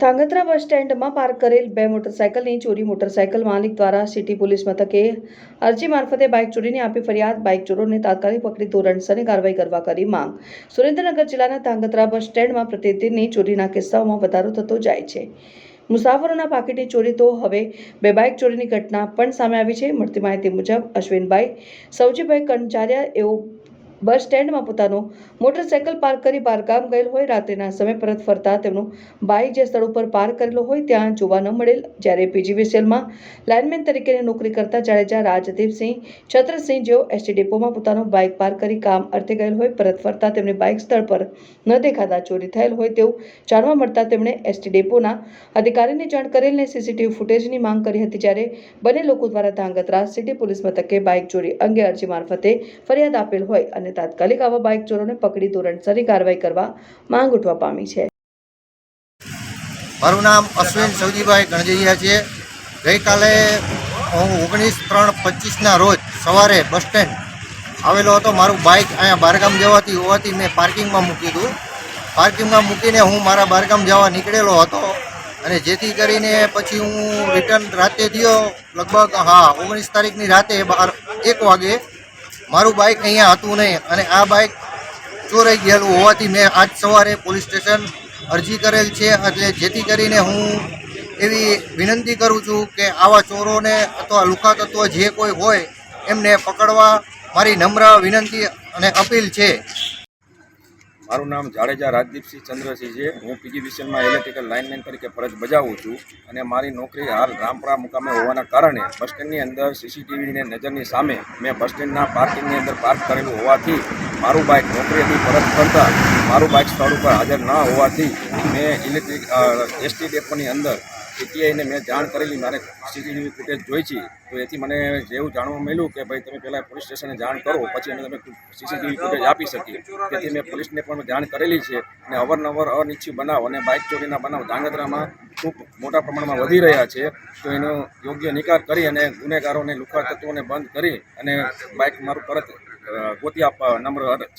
ધાંગધ્રા બસ સ્ટેન્ડમાં park કરેલ બે મોટરસાયકલની ચોરી મોટરસાયકલ માલિક દ્વારા સિટી પોલીસ મથકે અરજી મારફતે બાઇક ચોરીની આપી ફરિયાદ. બાઇક ચોરોને તાત્કાલિક પકડી ધોરણસરની કાર્યવાહી કરવા કરી માંગ. સુરેન્દ્રનગર જિલ્લાના ધાંગધ્રા બસ સ્ટેન્ડમાં પ્રતિદિનની ચોરીના કિસ્સાઓમાં વધારો થતો જાય છે. મુસાફરોના પાકીટની ચોરી તો હવે બે બાઇક ચોરીની ઘટના પણ સામે આવી છે. મળતી માહિતી મુજબ અશ્વિનભાઈ, સૌજીભાઈ કંચારિયા એઓ બસ સ્ટેન્ડમાં પોતાનું મોટરસાયકલ પાર્ક કરી બહારગામ ગયેલ હોય, રાત્રિના સમય પરત ફરતા તેમનું બાઇક જે સ્થળ ઉપર પાર્ક કરેલો હોય, ત્યાં જોવા ન મળેલ. જ્યારે પીજીવીસીએલમાં લાઇનમેન તરીકેની નોકરી કરતા જાડેજા રાજદીપસિંહ છત્રસિંહ જેઓ એસટી ડેપોમાં પોતાનું બાઇક પાર્ક કરી કામ અર્થે ગયેલ હોય, પરત ફરતા તેમની બાઇક સ્થળ પર ન દેખાતા ચોરી થયેલ હોય તેવું જાણવા મળતા તેમણે એસટી ડેપોના અધિકારીને જાણ કરેલને સીસીટીવી ફૂટેજની માંગ કરી હતી. જ્યારે બંને લોકો દ્વારા ધાંગધ્રા સિટી પોલીસ મથકે બાઇક ચોરી અંગે અરજી મારફતે ફરિયાદ આપેલ હોય અને તાત્કાલિક આવા બાઇક ચોરોને પકડી ધોરણસરી કાર્યવાહી કરવા માંગ ઉઠવા પામી છે. મારું નામ અશ્વિન સૌજીભાઈ ગણજરિયા છે. ગઈકાલે હું ઓગણીસ ત્રણ પચીસના રોજ સવારે બસ સ્ટેન્ડ આવેલો હતો. મારું બાઇક અહીંયા બારગામ જવાથી હોવાથી મેં પાર્કિંગમાં મૂકી હતું પાર્કિંગમાં મૂકીને હું મારા બારગામ જવા નીકળેલો હતો અને જેથી કરીને પછી હું રિટર્ન રાતે થયો. લગભગ, હા, ઓગણીસ તારીખની રાતે બાર, એક વાગે મારું બાઇક અહીંયા હતું નહીં અને આ બાઇક ચોરાઈ ગયેલું હોવાથી મેં આજ સવારે પોલીસ સ્ટેશન અરજી કરેલ છે. એટલે જેથી કરીને હું એવી વિનંતી કરું છું કે આવા ચોરોને અથવા લુખા તત્વો જે કોઈ હોય એમને પકડવા મારી નમ્ર વિનંતી અને અપીલ છે. મારું નામ જાડેજા રાજદીપસિંહ ચંદ્રસિંહ છે. હું પીજી વિશનમાં ઇલેક્ટ્રિકલ લાઇનમેન તરીકે ફરજ બજાવું છું અને મારી નોકરી હાલ રામપરા મુકામે હોવાના કારણે બસ સ્ટેન્ડની અંદર સીસીટીવીની નજરની સામે મેં બસ સ્ટેન્ડના પાર્કિંગની અંદર પાર્ક કરેલું હોવાથી મારું બાઇક નોકરીથી પરત કરતાં મારું બાઇક સ્થળ ઉપર હાજર ન હોવાથી મેં ઇલેક્ટ્રિક એસટી ડેપોની અંદર પીટીઆઈને મેં જાણ કરેલી, મારે સીસીટીવી ફૂટેજ જોઈ છે, તો એથી મને જેવું જાણવા મળ્યું કે ભાઈ તમે પહેલાં પોલીસ સ્ટેશને જાણ કરો, પછી અમે તમે સીસીટીવી ફૂટેજ આપી શકીએ. તેથી મેં પોલીસને પણ જાણ કરેલી છે અને અવારનવાર અનિચ્છિત બનાવ અને બાઇક ચોરીના બનાવ ધાંગધ્રામાં ખૂબ મોટા પ્રમાણમાં વધી રહ્યા છે, તો એનો યોગ્ય નિકાલ કરી અને ગુનેગારોને લુખા તત્વોને બંધ કરી અને બાઇક મારું પરત ગોતી આપવા નમ્ર અરજ.